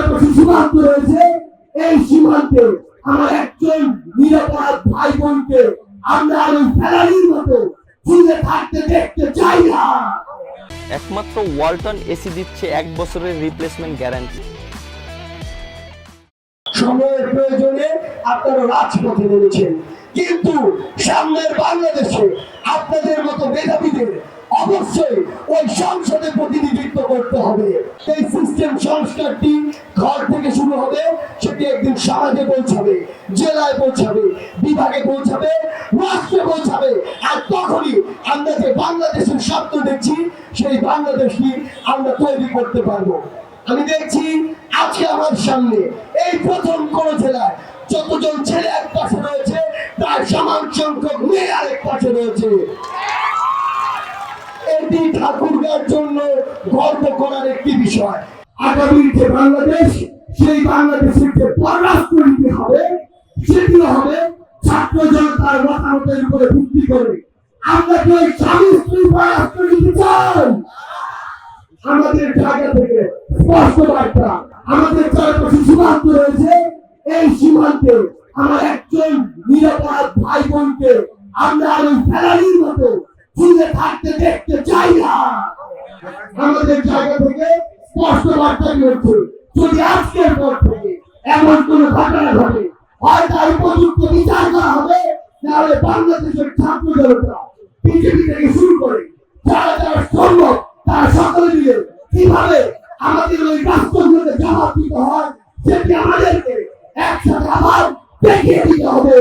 চারপাশে সীমান্ত রয়েছে এই সীমান্তে আমার একজন নিরাপরাধ ভাই বোনকে আমরা ওই মতো ঝুলে থাকতে দেখতে চাই না। একমাত্র ওয়ালটন এসি দিচ্ছে এক বছরের রিপ্লেসমেন্ট গ্যারান্টি সময়ের প্রয়োজনে আপনারা রাজপথে নেমেছেন কিন্তু সামনের বাংলাদেশে আপনাদের মতো মেধাবীদের অবশ্যই ওই সংসদে প্রতিনিধিত্ব করতে হবে। সিস্টেম সংস্কারটি ঘর থেকে শুরু হবে, সেটি একদিন সমাজে পৌঁছাবে, জেলায় পৌঁছাবে, বিভাগে পৌঁছাবে, রাষ্ট্রে পৌঁছাবে। আর তখনই আমরা যে বাংলাদেশের স্বপ্ন দেখছি, সেই বাংলাদেশটি আমরা তৈরি করতে পারব। আমি দেখছি আজকে আমার সামনে এই প্রথম কোন জেলায় যতজন ছেলে এক পাশে রয়েছে, তার সমান সংখ্যক মেয়ে আরেক পাশে রয়েছে। এটি ঠাকুরগার জন্য গর্ব করার একটি বিষয়। আগামীর যে বাংলাদেশ, সেই বাংলাদেশের যে পররাষ্ট্র নীতি হবে সেটি হবে ছাত্র জনতার মতামতের উপরে ভিত্তি করে। আমরা কি ওই স্বামী পররাষ্ট্র নীতি চাই? আমাদের জায়গা থেকে স্পষ্ট বার্তা, আমাদের চারপাশে সীমান্ত রয়েছে। এই সীমান্তে আমার একজন নিরাপরাধ ভাই বোনকে আমরা ওই ফেলানির মতো ঝুলে থাকতে দেখতে চাই না। আমাদের জায়গা থেকে স্পষ্ট বার্তা দিয়েছে যদি আজকের পর থেকে এমন কোন ঘটনা ঘটে, হয় তার উপযুক্ত বিচার করা হবে, নাহলে বাংলাদেশের ছাত্র জনতা বিজেপি থেকে শুরু করে যারা যারা সম্ভব, তারা সকলে মিলে কীভাবে আমাদের ওই জবাব দিতে হয়, সেটি আমাদেরকে একসাথে আবার দেখিয়ে দিতে হবে।